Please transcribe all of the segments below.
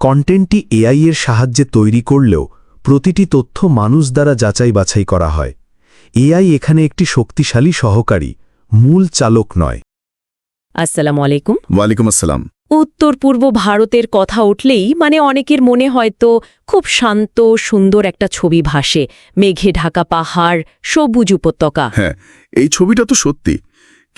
কন্টেন্টটি AI এর সাহায্যে তৈরি করলেও প্রতিটি তথ্য মানুষ দ্বারা যাচাই বাছাই করা হয়। এআই এখানে একটি শক্তিশালী সহকারী মূল চালক নয়। আসসালামু আলাইকুম। ওয়ালাইকুম আসসালাম। উত্তর পূর্ব ভারতের কথা উঠলেই মানে অনেকের মনে হয়তো খুব শান্ত সুন্দর একটা ছবি ভাসে। মেঘে ঢাকা পাহাড় সবুজ উপত্যকা। হ্যাঁ এই ছবিটা তো সত্যি।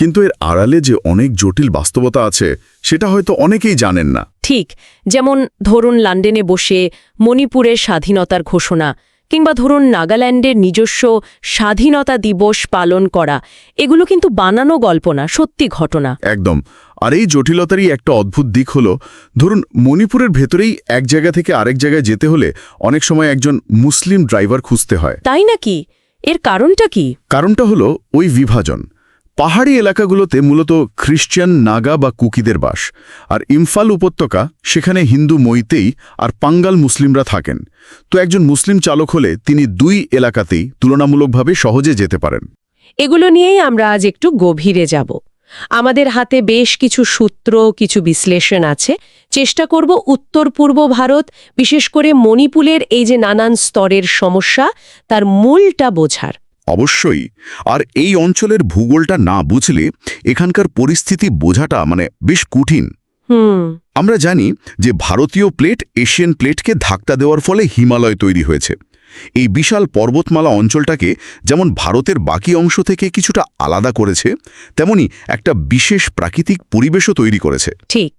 কিন্তু এর আড়ালে যে অনেক জটিল বাস্তবতা আছে সেটা হয়তো অনেকেই জানেন না। ঠিক যেমন ধরুন লন্ডনে বসে মণিপুরের স্বাধীনতার ঘোষণা কিংবা ধরুন নাগাল্যান্ডের নিজস্ব স্বাধীনতা দিবস পালন করা এগুলো কিন্তু বানানো গল্প না সত্যি ঘটনা। একদম। আর এই জটিলতারই একটা অদ্ভুত দিক হলো ধরুন মণিপুরের ভেতরেই এক জায়গা থেকে আরেক জায়গায় যেতে হলে অনেক সময় একজন মুসলিম ড্রাইভার খুঁজতে হয়। তাই নাকি? এর কারণটা কি? কারণটা হলো ওই বিভাজন। পাহাড়ি এলাকাগুলোতে মূলত খ্রিস্টান নাগা বা কুকিদের বাস, আর ইমফাল উপত্যকা সেখানে হিন্দু মইতেই আর পাঙ্গাল মুসলিমরা থাকেন। তো একজন মুসলিম চালক হলে তিনি দুই এলাকাতেই তুলনামূলকভাবে সহজে যেতে পারেন। এগুলো নিয়েই আমরা আজ একটু গভীরে যাব। আমাদের হাতে বেশ কিছু সূত্র, কিছু বিশ্লেষণ আছে। চেষ্টা করব উত্তর পূর্ব ভারত, বিশেষ করে মণিপুরের এই যে নানান স্তরের সমস্যা, তার মূলটা বোঝার। অবশ্যই। আর এই অঞ্চলের ভূগোলটা না বুঝলে এখানকার পরিস্থিতি বোঝাটা মানে বেশ কঠিন। আমরা জানি যে ভারতীয় প্লেট এশিয়ান প্লেটকে ধাক্কা দেওয়ার ফলে হিমালয় তৈরি হয়েছে। এই বিশাল পর্বতমালা অঞ্চলটাকে যেমন ভারতের বাকি অংশ থেকে কিছুটা আলাদা করেছে তেমনি একটা বিশেষ প্রাকৃতিক পরিবেশও তৈরি করেছে। ঠিক।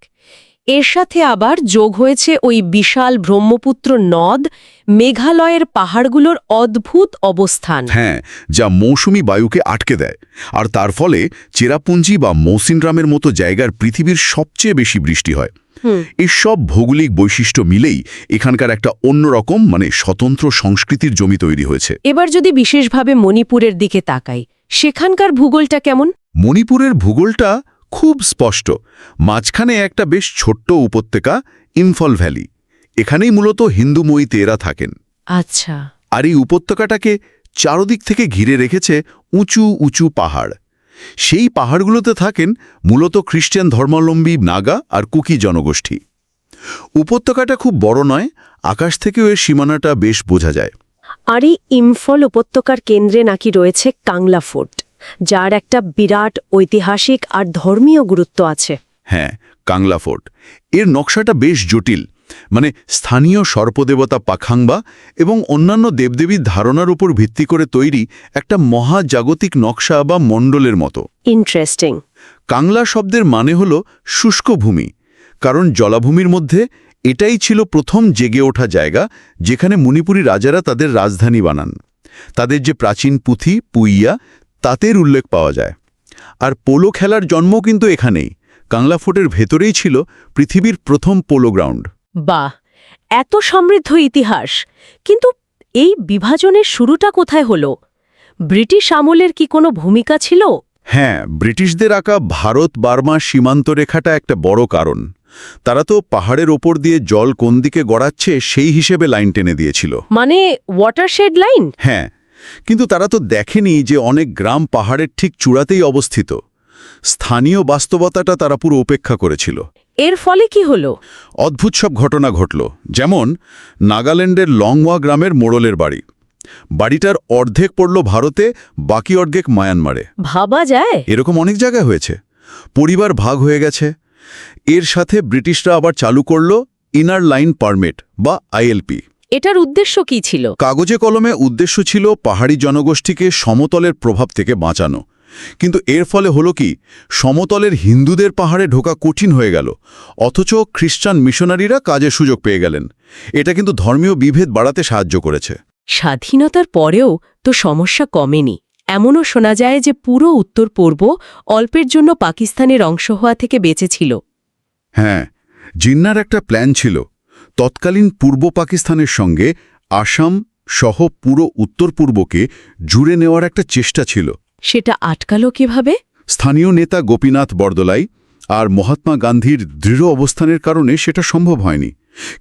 এর সাথে আবার যোগ হয়েছে ওই বিশাল ব্রহ্মপুত্র নদ মেঘালয়ের পাহাড়গুলোর অদ্ভুত অবস্থান। হ্যাঁ যা মৌসুমি বায়ুকে আটকে দেয় আর তার ফলে চেরাপুঞ্জি বা মৌসিনরামের মতো জায়গার পৃথিবীর সবচেয়ে বেশি বৃষ্টি হয়। হুম। এই সব ভৌগোলিক বৈশিষ্ট্য মিলেই এখানকার একটা অন্যরকম মানে স্বতন্ত্র সংস্কৃতির জমি তৈরি হয়েছে। এবার যদি বিশেষভাবে মণিপুরের দিকে তাকাই সেখানকার ভূগোলটা কেমন? মণিপুরের ভূগোলটা খুব স্পষ্ট। মাঝখানে একটা বেশ ছোট্ট উপত্যকা ইমফল ভ্যালি। এখানেই মূলত হিন্দু মইতেরা থাকেন। আচ্ছা। আর এই উপত্যকাটাকে চারদিক থেকে ঘিরে রেখেছে উঁচু উঁচু পাহাড়। সেই পাহাড়গুলোতে থাকেন মূলত খ্রিস্টান ধর্মাবলম্বী নাগা আর কুকি জনগোষ্ঠী। উপত্যকাটা খুব বড় নয় আকাশ থেকেও এর সীমানাটা বেশ বোঝা যায়। আর এই ইম্ফল উপত্যকার কেন্দ্রে নাকি রয়েছে কাংলা ফোর্ট। যার একটা বিরাট ঐতিহাসিক আর ধর্মীয় গুরুত্ব আছে। হ্যাঁ কাংলা ফোর্ট। এর নকশাটা বেশ জটিল। মানে স্থানীয় সর্পদেবতা পাখাংবা এবং অন্যান্য দেবদেবীর ধারণার উপর ভিত্তি করে তৈরি একটা মহাজাগতিক নকশা বা মণ্ডলের মতো। ইন্টারেস্টিং। কাংলা শব্দের মানে হল শুষ্ক ভূমি। কারণ জলাভূমির মধ্যে এটাই ছিল প্রথম জেগে ওঠা জায়গা যেখানে মণিপুরী রাজারা তাদের রাজধানী বানান। তাদের যে প্রাচীন পুঁথি পুইয়া তাতের উল্লেখ পাওয়া যায়। আর পোলো খেলার জন্ম কিন্তু এখানেই। কাংলা ফোর্টের ভেতরেই ছিল পৃথিবীর প্রথম পোলো গ্রাউন্ড। বাহ এত সমৃদ্ধ ইতিহাস। কিন্তু এই বিভাজনের শুরুটা কোথায় হলো? ব্রিটিশ আমলের কি কোনো ভূমিকা ছিল? হ্যাঁ ব্রিটিশদের আঁকা ভারত বার্মা সীমান্ত রেখাটা একটা বড় কারণ। তারা তো পাহাড়ের ওপর দিয়ে জল কোন দিকে গড়াচ্ছে সেই হিসেবে লাইন টেনে দিয়েছিল। মানে ওয়াটারশেড লাইন হ্যাঁ কিন্তু তারা তো দেখেনি যে অনেক গ্রাম পাহাড়ের ঠিক চূড়াতেই অবস্থিত। স্থানীয় বাস্তবতাটা তারা পুরো উপেক্ষা করেছিল। এর ফলে কি হলো? অদ্ভুত সব ঘটনা ঘটল যেমন নাগাল্যান্ডের লংওয়া গ্রামের মোড়লের বাড়ি। বাড়িটার অর্ধেক পড়ল ভারতে বাকি অর্ধেক মায়ানমারে। ভাবা যায়? এরকম অনেক জায়গায় হয়েছে। পরিবার ভাগ হয়ে গেছে। এর সাথে ব্রিটিশরা আবার চালু করল ইনার লাইন পারমিট বা আইএলপি। এটার উদ্দেশ্য কি ছিল? কাগজে কলমে উদ্দেশ্য ছিল পাহাড়ি জনগোষ্ঠীকে সমতলের প্রভাব থেকে বাঁচানো। কিন্তু এর ফলে হলো কি? সমতলের হিন্দুদের পাহাড়ে ঢোকা কঠিন হয়ে গেল। অথচ খ্রিস্টান মিশনারিরা কাজের সুযোগ পেয়ে গেলেন। এটা কিন্তু ধর্মীয় বিভেদ বাড়াতে সাহায্য করেছে। স্বাধীনতার পরেও তো সমস্যা কমেনি। এমনও শোনা যায় যে পুরো উত্তর পূর্ব অল্পের জন্য পাকিস্তানের অংশ হওয়া থেকে বেঁচেছিল হ্যাঁ জিন্নার একটা প্ল্যান ছিল। তৎকালীন পূর্ব পাকিস্তানের সঙ্গে আসাম সহ পুরো উত্তর পূর্বকে জুড়ে নেওয়ার একটা চেষ্টা ছিল। সেটা আটকালো কীভাবে? স্থানীয় নেতা গোপীনাথ বরদলাই আর মহাত্মা গান্ধীর দৃঢ় অবস্থানের কারণে সেটা সম্ভব হয়নি।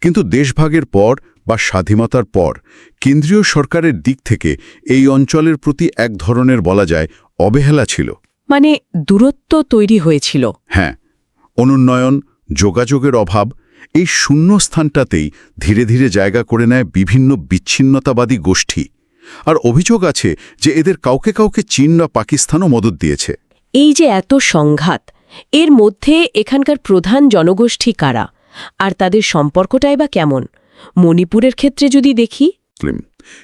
কিন্তু দেশভাগের পর বা স্বাধীনতার পর কেন্দ্রীয় সরকারের দিক থেকে এই অঞ্চলের প্রতি এক ধরনের বলা যায় অবহেলা ছিল। মানে দূরত্ব তৈরি হয়েছিল। হ্যাঁ অনুন্নয়ন যোগাযোগের অভাব এই শূন্যস্থানটাতেই ধীরে ধীরে জায়গা করে নেয় বিভিন্ন বিচ্ছিন্নতাবাদী গোষ্ঠী। আর অভিযোগ আছে যে এদের কাউকে কাউকে চীন বা পাকিস্তানও মদত দিয়েছে। এই যে এত সংঘাত এর মধ্যে এখানকার প্রধান জনগোষ্ঠী কারা? আর তাদের সম্পর্কটাই বা কেমন? মণিপুরের ক্ষেত্রে যদি দেখি। মুসলিম।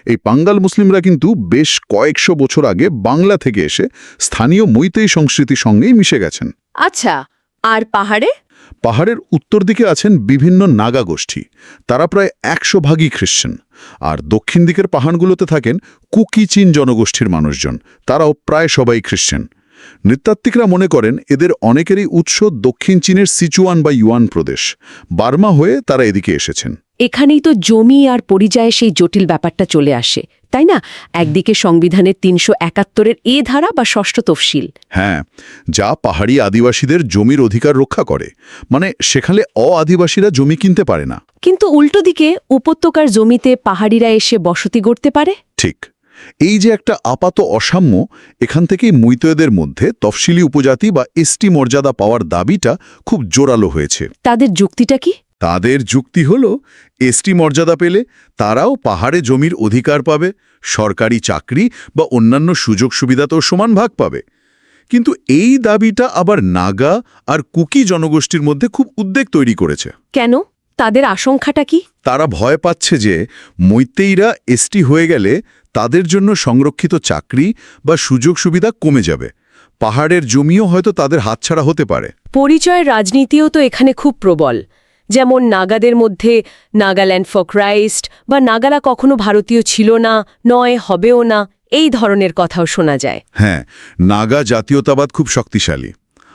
এই পাঙ্গাল মুসলিমরা কিন্তু বেশ কয়েকশো বছর আগে বাংলা থেকে এসে স্থানীয় মৈতেই সংস্কৃতির সঙ্গেই মিশে গেছেন। আচ্ছা আর পাহাড়ে? পাহাড়ের উত্তর দিকে আছেন বিভিন্ন নাগা গোষ্ঠী। তারা প্রায় একশো ভাগই খ্রিশ্চান আর দক্ষিণ দিকের পাহাড়গুলোতে থাকেন কুকি চীন জনগোষ্ঠীর মানুষজন। তারাও প্রায় সবাই খ্রিশ্চান নৃতাত্ত্বিকরা মনে করেন এদের অনেকেরই উৎস দক্ষিণ চীনের সিচুয়ান বা ইউয়ান প্রদেশ। বার্মা হয়ে তারা এদিকে এসেছেন। এখানেই তো জমি আর পরিযায়ে সেই জটিল ব্যাপারটা চলে আসে তাই না? একদিকে সংবিধানের তিনশো একাত্তরের এ ধারা বা ষষ্ঠ তফসিল। হ্যাঁ যা পাহাড়ি আদিবাসীদের জমির অধিকার রক্ষা করে। মানে সেখানে অ আদিবাসীরা জমি কিনতে পারে না। কিন্তু উল্টো দিকে উপত্যকার জমিতে পাহাড়িরা এসে বসতি গড়তে পারে? ঠিক। এই যে একটা আপাত অসাম্য এখান থেকেই মুইতয়েদের মধ্যে তফসিলি উপজাতি বা এসটি মর্যাদা পাওয়ার দাবিটা খুব জোরালো হয়েছে। তাদের যুক্তিটা কি? তাদের যুক্তি হল এসটি মর্যাদা পেলে তারাও পাহাড়ে জমির অধিকার পাবে সরকারি চাকরি বা অন্যান্য সুযোগ সুবিধাতেও সমান ভাগ পাবে। কিন্তু এই দাবিটা আবার নাগা আর কুকি জনগোষ্ঠীর মধ্যে খুব উদ্বেগ তৈরি করেছে। কেন? তাদের আশঙ্কাটা কি? তারা ভয় পাচ্ছে যে মৈতেইরা এসটি হয়ে গেলে তাদের জন্য সংরক্ষিত চাকরি বা সুযোগ সুবিধা কমে যাবে। পাহাড়ের জমিও হয়তো তাদের হাতছাড়া হতে পারে। পরিচয়ের রাজনীতিও তো এখানে খুব প্রবল। যেমন নাগাদের মধ্যে নাগাল্যান্ড ফর ক্রাইস্ট বা নাগারা কখনো ভারতীয় ছিল না নয় হবেও না এই ধরনের কথাও শোনা যায়। হ্যাঁ নাগা জাতীয়তাবাদ খুব শক্তিশালী।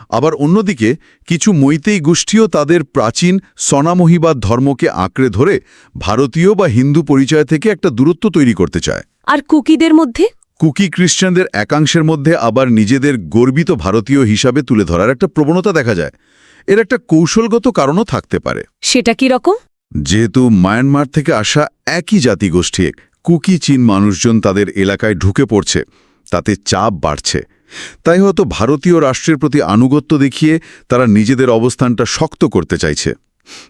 আবার অন্যদিকে কিছু মৈতেই গোষ্ঠীও তাদের প্রাচীন সনামহিবাদ ধর্মকে আঁকড়ে ধরে ভারতীয় বা হিন্দু পরিচয় থেকে একটা দূরত্ব তৈরি করতে চায়। আর কুকিদের মধ্যে? কুকি খ্রিস্টানদের একাংশের মধ্যে আবার নিজেদের গর্বিত ভারতীয় হিসাবে তুলে ধরার একটা প্রবণতা দেখা যায়। এর একটা কৌশলগত কারণও থাকতে পারে। সেটা কি রকম? যেহেতু মায়ানমার থেকে আসা একই জাতিগোষ্ঠী কুকি চীন মানুষজন তাদের এলাকায় ঢুকে পড়ছে তাতে চাপ বাড়ছে। তাই হয়তো ভারতীয় রাষ্ট্রের প্রতি আনুগত্য দেখিয়ে তারা নিজেদের অবস্থানটা শক্ত করতে চাইছে।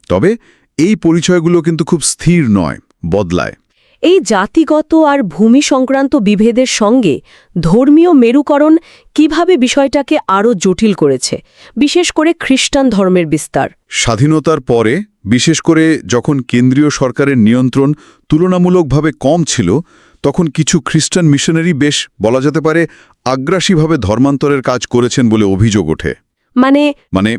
তবে এই পরিচয়গুলো কিন্তু খুব স্থির নয় বদলায়। এই জাতিগত আর ভূমি সংক্রান্ত বিভেদের সঙ্গে ধর্মীয় মেরুকরণ কীভাবে বিষয়টাকে আরও জটিল করেছে বিশেষ করে খ্রিস্টান ধর্মের বিস্তার। স্বাধীনতার পরে বিশেষ করে যখন কেন্দ্রীয় সরকারের নিয়ন্ত্রণ তুলনামূলকভাবে কম ছিল তখন কিছু খ্রিস্টান মিশনারি বেশ বলা যেতে পারে আগ্রাসীভাবে ধর্মান্তরের কাজ করেছেন বলে অভিযোগ ওঠে। মানে মানে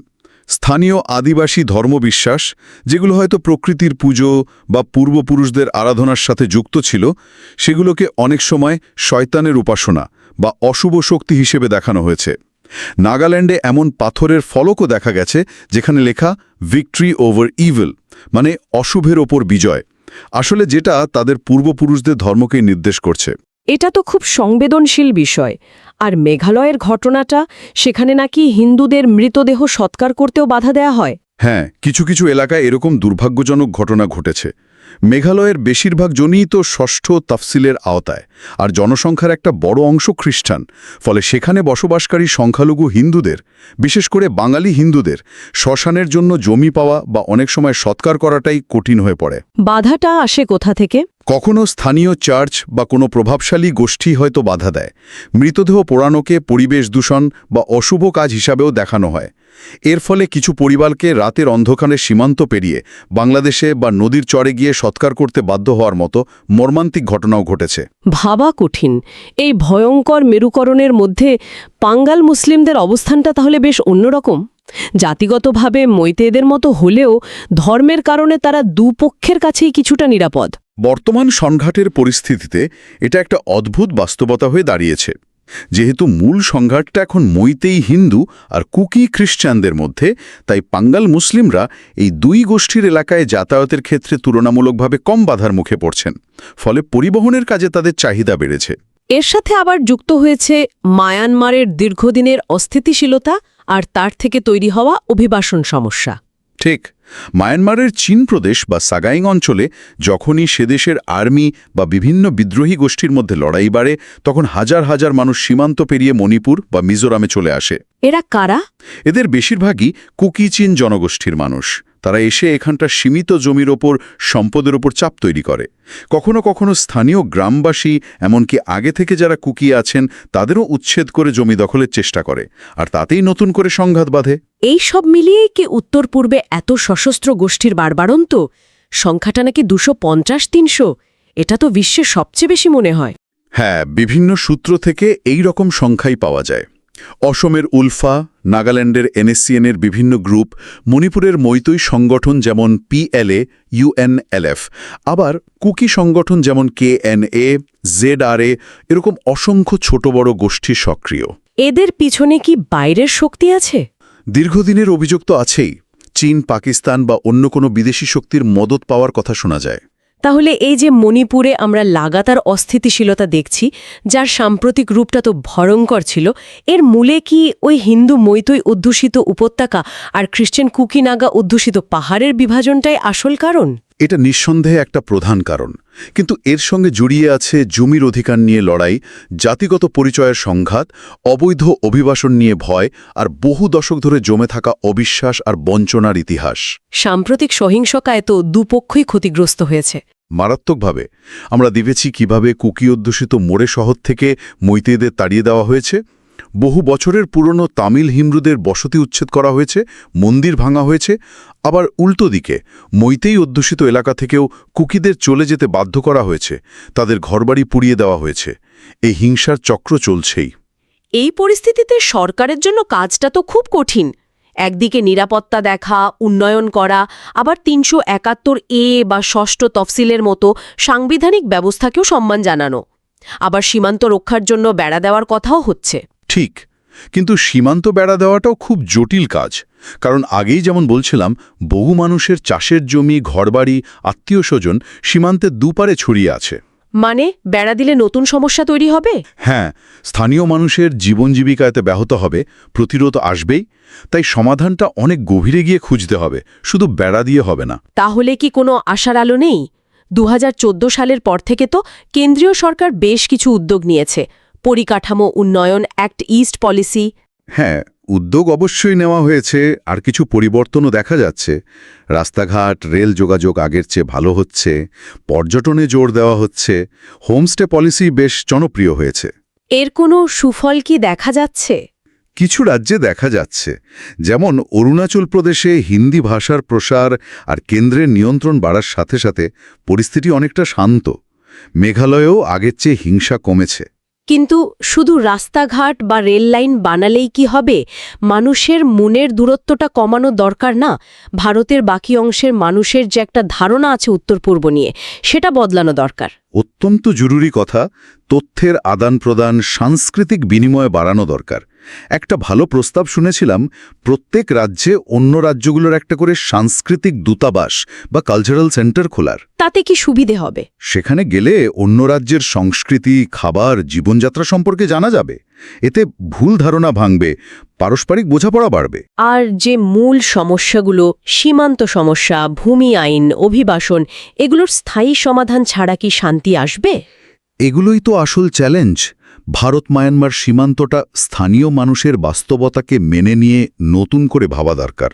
স্থানীয় আদিবাসী ধর্মবিশ্বাস, যেগুলো হয়তো প্রকৃতির পুজো বা পূর্বপুরুষদের আরাধনার সাথে যুক্ত ছিল, সেগুলোকে অনেক সময় শয়তানের উপাসনা বা অশুভ শক্তি হিসেবে দেখানো হয়েছে। নাগাল্যান্ডে এমন পাথরের ফলকও দেখা গেছে, যেখানে লেখা ভিক্টরি ওভার ইভিল মানে অশুভের ওপর বিজয়। আসলে যেটা তাদের পূর্বপুরুষদের ধর্মকে নির্দেশ করছে। এটা তো খুব সংবেদনশীল বিষয়। আর মেঘালয়ের ঘটনাটা সেখানে নাকি হিন্দুদের মৃতদেহ সৎকার করতেও বাধা দেয়া হয়? হ্যাঁ কিছু কিছু এলাকায় এরকম দুর্ভাগ্যজনক ঘটনা ঘটেছে। মেঘালয়ের বেশিরভাগ জনই তো ষষ্ঠ তফসিলের আওতায় আর জনসংখ্যার একটা বড় অংশ খ্রিস্টান। ফলে সেখানে বসবাসকারী সংখ্যালঘু হিন্দুদের বিশেষ করে বাঙালি হিন্দুদের শ্মশানের জন্য জমি পাওয়া বা অনেক সময় সৎকার করাটাই কঠিন হয়ে পড়ে। বাধাটা আসে কোথা থেকে? কখনো স্থানীয় চার্চ বা কোনো প্রভাবশালী গোষ্ঠী হয়তো বাধা দেয়। মৃতদেহ পোড়ানোকে পরিবেশ দূষণ বা অশুভ কাজ হিসাবেও দেখানো হয়। এর ফলে কিছু পরিবারকে রাতের অন্ধকারে সীমান্ত পেরিয়ে বাংলাদেশে বা নদীর চরে গিয়ে সৎকার করতে বাধ্য হওয়ার মতো মর্মান্তিক ঘটনাও ঘটেছে। ভাবা কঠিন। এই ভয়ঙ্কর মেরুকরণের মধ্যে পাঙ্গাল মুসলিমদের অবস্থানটা তাহলে বেশ অন্যরকম। জাতিগতভাবে মৈতেদের মতো হলেও ধর্মের কারণে তারা দুপক্ষের কাছেই কিছুটা নিরাপদ। বর্তমান সংঘাটের পরিস্থিতিতে এটা একটা অদ্ভুত বাস্তবতা হয়ে দাঁড়িয়েছে। যেহেতু মূল সংঘাতটা এখন মইতেই হিন্দু আর কুকি খ্রিস্টানদের মধ্যে, তাই পাঙ্গাল মুসলিমরা এই দুই গোষ্ঠীর এলাকায় যাতায়াতের ক্ষেত্রে তুলনামূলকভাবে কম বাধার মুখে পড়ছেন, ফলে পরিবহনের কাজে তাদের চাহিদা বেড়েছে। এর সাথে আবার যুক্ত হয়েছে মায়ানমারের দীর্ঘদিনের অস্থিতিশীলতা আর তার থেকে তৈরি হওয়া অভিবাসন সমস্যা। ঠিক। মায়ানমারের চীন প্রদেশ বা সাগাইং অঞ্চলে যখনই সেদেশের আর্মি বা বিভিন্ন বিদ্রোহী গোষ্ঠীর মধ্যে লড়াই বাড়ে তখন হাজার হাজার মানুষ সীমান্ত পেরিয়ে মণিপুর বা মিজোরামে চলে আসে। এরা কারা? এদের বেশিরভাগই কুকি চীন জনগোষ্ঠীর মানুষ। তারা এসে এখানটা সীমিত জমির ওপর সম্পদের ওপর চাপ তৈরি করে। কখনো কখনো স্থানীয় গ্রামবাসী এমনকি আগে থেকে যারা কুকিয়ে আছেন তাদেরও উচ্ছেদ করে জমি দখলের চেষ্টা করে আর তাতেই নতুন করে সংঘাত বাঁধে। এই সব মিলিয়েই কি উত্তর পূর্বে এত সশস্ত্র গোষ্ঠীর বাড়বাড়ন্ত সংখ্যাটা নাকি দুশো পঞ্চাশ তিনশো? এটা তো বিশ্বের সবচেয়ে বেশি মনে হয়। হ্যাঁ বিভিন্ন সূত্র থেকে এই রকম সংখ্যাই পাওয়া যায়। অসমের উলফা নাগাল্যান্ডের এনএসসিএনের বিভিন্ন গ্রুপ মণিপুরের মৈতৈ সংগঠন যেমন পিএলএ ইউএনএলএফ আবার কুকি সংগঠন যেমন কেএনএ জেডআরএ এরকম অসংখ্য ছোট বড় গোষ্ঠী সক্রিয়। এদের পিছনে কি বাইরের শক্তি আছে? দীর্ঘদিনের অভিযোগ তো আছেই চীন পাকিস্তান বা অন্য কোনো বিদেশি শক্তির মদত পাওয়ার কথা শোনা যায়। তাহলে এই যে মণিপুরে আমরা লাগাতার অস্থিতিশীলতা দেখছি, যার সাম্প্রতিক রূপটা তো ভয়ঙ্কর ছিল, এর মূলে কি ওই হিন্দু মৈতৈ অধ্যুষিত উপত্যকা আর খ্রিস্টান কুকিনাগা অধ্যুষিত পাহাড়ের বিভাজনটাই আসল কারণ? এটা নিঃসন্দেহে একটা প্রধান কারণ। কিন্তু এর সঙ্গে জড়িয়ে আছে জমির অধিকার নিয়ে লড়াই জাতিগত পরিচয়ের সংঘাত অবৈধ অভিবাসন নিয়ে ভয় আর বহু দশক ধরে জমে থাকা অবিশ্বাস আর বঞ্চনার ইতিহাস। সাম্প্রতিক সহিংসকায় তো দুপক্ষই ক্ষতিগ্রস্ত হয়েছে। মারাত্মকভাবে আমরা দেখেছি কীভাবে কুকি অধ্যুষিত মোড়ে শহর থেকে মৈতেদের তাড়িয়ে দেওয়া হয়েছে। বহু বছরের পুরনো তামিল হিমরুদের বসতি উচ্ছেদ করা হয়েছে, মন্দির ভাঙা হয়েছে, আবার উল্টো দিকে, মৈতেই অধ্যুষিত এলাকা থেকেও কুকিদের চলে যেতে বাধ্য করা হয়েছে, তাদের ঘরবাড়ি পুড়িয়ে দেওয়া হয়েছে। এই হিংসার চক্র চলছেই। এই পরিস্থিতিতে সরকারের জন্য কাজটা তো খুব কঠিন। একদিকে নিরাপত্তা দেখা, উন্নয়ন করা, আবার তিনশো একাত্তর এ বা ষষ্ঠ তফসিলের মতো সাংবিধানিক ব্যবস্থাকেও সম্মান জানানো। আবার সীমান্ত রক্ষার জন্য বেড়া দেওয়ার কথাও হচ্ছে। ঠিক কিন্তু সীমান্ত বেড়া দেওয়াটাও খুব জটিল কাজ। কারণ আগেই যেমন বলছিলাম বহু মানুষের চাষের জমি ঘরবাড়ি আত্মীয় স্বজন সীমান্তের দুপারে ছড়িয়ে আছে। মানে বেড়া দিলে নতুন সমস্যা তৈরি হবে? হ্যাঁ স্থানীয় মানুষের জীবন জীবিকাতে ব্যাহত হবে প্রতিরোধ আসবেই তাই সমাধানটা অনেক গভীরে গিয়ে খুঁজতে হবে শুধু বেড়া দিয়ে হবে না। তাহলে কি কোনো আশার আলো নেই? দু হাজার চোদ্দ সালের পর থেকে তো কেন্দ্রীয় সরকার বেশ কিছু উদ্যোগ নিয়েছে পরিকাঠামো উন্নয়ন অ্যাক্ট ইস্ট পলিসি। হ্যাঁ উদ্যোগ অবশ্যই নেওয়া হয়েছে আর কিছু পরিবর্তনও দেখা যাচ্ছে। রাস্তাঘাট রেল যোগাযোগ আগের চেয়ে ভালো হচ্ছে পর্যটনে জোর দেওয়া হচ্ছে হোমস্টে পলিসি বেশ জনপ্রিয় হয়েছে। এর কোনো সুফল কি দেখা যাচ্ছে? কিছু রাজ্যে দেখা যাচ্ছে যেমন অরুণাচল প্রদেশে হিন্দি ভাষার প্রসার আর কেন্দ্রের নিয়ন্ত্রণ বাড়ার সাথে সাথে পরিস্থিতি অনেকটা শান্ত। মেঘালয়েও আগের চেয়ে হিংসা কমেছে। কিন্তু শুধু রাস্তাঘাট বা রেল লাইন বানালেই কি হবে? মানুষের মনের দূরত্বটা কমানো দরকার না? ভারতের বাকি অংশের মানুষের যে একটা ধারণা আছে উত্তর পূর্ব নিয়ে, সেটা বদলানো দরকার। অত্যন্ত জরুরি কথা, তথ্যের আদান প্রদান সাংস্কৃতিক বিনিময় বাড়ানো দরকার। একটা ভালো প্রস্তাব শুনেছিলাম প্রত্যেক রাজ্যে অন্য রাজ্যগুলোর একটা করে সাংস্কৃতিক দূতাবাস বা কালচারাল সেন্টার খোলার। তাতে কি সুবিধে হবে? সেখানে গেলে অন্য রাজ্যের সংস্কৃতি খাবার জীবনযাত্রা সম্পর্কে জানা যাবে। এতে ভুল ধারণা ভাঙবে পারস্পরিক বোঝাপড়া বাড়বে। আর যে মূল সমস্যাগুলো সীমান্ত সমস্যা ভূমি আইন অভিবাসন এগুলোর স্থায়ী সমাধান ছাড়া কি শান্তি আসবে? এগুলোই তো আসল চ্যালেঞ্জ ভারত মায়ানমার সীমান্তটা স্থানীয় মানুষের বাস্তবতাকে মেনে নিয়ে নতুন করে ভাবা দরকার।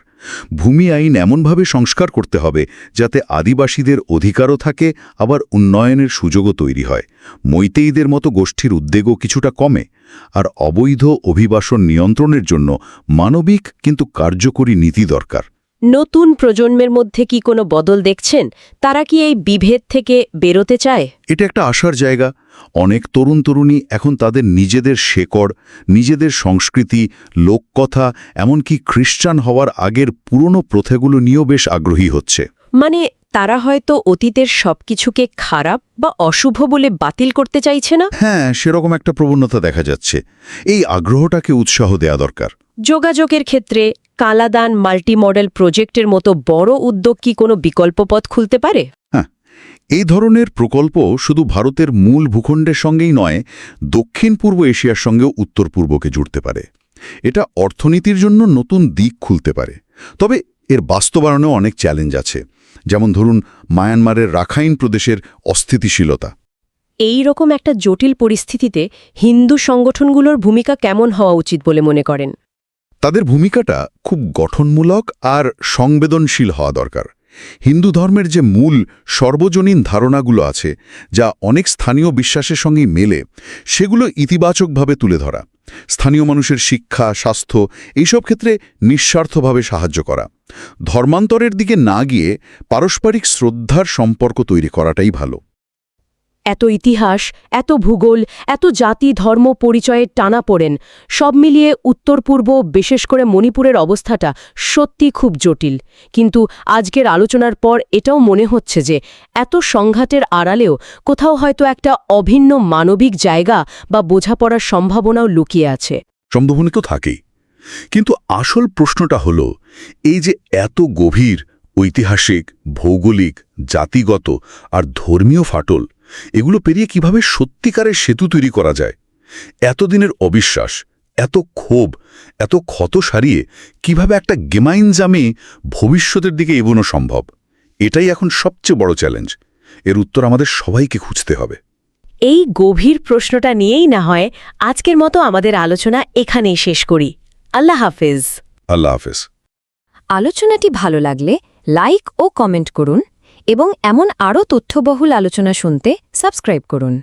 ভূমি আইন এমনভাবে সংস্কার করতে হবে যাতে আদিবাসীদের অধিকারও থাকে, আবার উন্নয়নের সুযোগও তৈরি হয়। মৈতেইদের মতো গোষ্ঠীর উদ্বেগও কিছুটা কমে। আর অবৈধ অভিবাসন নিয়ন্ত্রণের জন্য মানবিক কিন্তু কার্যকরী নীতি দরকার। নতুন প্রজন্মের মধ্যে কি কোনো বদল দেখছেন? তারা কি এই বিভেদ থেকে বেরোতে চায়? এটা একটা আশার জায়গা। অনেক তরুণ তরুণী এখন তাদের নিজেদের শেকড় নিজেদের সংস্কৃতি লোককথা এমনকি খ্রিস্টান হওয়ার আগের পুরনো প্রথাগুলো নিয়েও বেশ আগ্রহী হচ্ছে। মানে তারা হয়তো অতীতের সবকিছুকে খারাপ বা অশুভ বলে বাতিল করতে চাইছে না? হ্যাঁ সেরকম একটা প্রবণতা দেখা যাচ্ছে। এই আগ্রহটাকে উৎসাহ দেয়া দরকার। যোগাযোগের ক্ষেত্রে কালাদান মাল্টি মডেল প্রজেক্টের মতো বড় উদ্যোগ কি কোনো বিকল্প পথ খুলতে পারে? এই ধরনের প্রকল্প শুধু ভারতের মূল ভূখণ্ডের সঙ্গেই নয় দক্ষিণ পূর্ব এশিয়ার সঙ্গেও উত্তর পূর্বকে জুড়তে পারে। এটা অর্থনীতির জন্য নতুন দিক খুলতে পারে। তবে এর বাস্তবায়নেও অনেক চ্যালেঞ্জ আছে। যেমন ধরুন মায়ানমারের রাখাইন প্রদেশের অস্থিতিশীলতা। এই রকম একটা জটিল পরিস্থিতিতে হিন্দু সংগঠনগুলোর ভূমিকা কেমন হওয়া উচিত বলে মনে করেন? তাদের ভূমিকাটা খুব গঠনমূলক আর সংবেদনশীল হওয়া দরকার। হিন্দু ধর্মের যে মূল সর্বজনীন ধারণাগুলো আছে, যা অনেক স্থানীয় বিশ্বাসের সঙ্গে মেলে, সেগুলো ইতিবাচকভাবে তুলে ধরা। স্থানীয় মানুষের শিক্ষা, স্বাস্থ্য, এইসব ক্ষেত্রে নিঃস্বার্থভাবে সাহায্য করা। ধর্মান্তরের দিকে না গিয়ে পারস্পরিক শ্রদ্ধার সম্পর্ক তৈরি করাটাই ভালো। এত ইতিহাস, এত ভূগোল, এত জাতি, ধর্ম, পরিচয়ের টানা পড়েন। সব মিলিয়ে উত্তর পূর্ব, বিশেষ করে মণিপুরের অবস্থাটা সত্যি খুব জটিল। কিন্তু আজকের আলোচনার পর এটাও মনে হচ্ছে যে, এত সংঘাতের আড়ালেও কোথাও হয়তো একটা অভিন্ন মানবিক জায়গা বা বোঝাপড়ার সম্ভাবনাও লুকিয়ে আছে। সম্ভাবনা তো থাকেই। কিন্তু আসল প্রশ্নটা হল, এই যে এত গভীর ঐতিহাসিক, ভৌগোলিক, জাতিগত আর ধর্মীয় ফাটল এগুলো পেরিয়ে কীভাবে সত্যিকারের সেতু তৈরি করা যায়? এতদিনের অবিশ্বাস এত ক্ষোভ এত ক্ষত সারিয়ে কীভাবে একটা গেমাইন জামে ভবিষ্যতের দিকে এগোনো সম্ভব? এটাই এখন সবচেয়ে বড় চ্যালেঞ্জ। এর উত্তর আমাদের সবাইকে খুঁজতে হবে। এই গভীর প্রশ্নটা নিয়েই না হয় আজকের মতো আমাদের আলোচনা এখানেই শেষ করি। আল্লাহ হাফেজ। আল্লাহ হাফেজ। আলোচনাটি ভালো লাগলে লাইক ও কমেন্ট করুন। এবং এমন আরও তথ্যবহুল আলোচনা শুনতে সাবস্ক্রাইব করুন।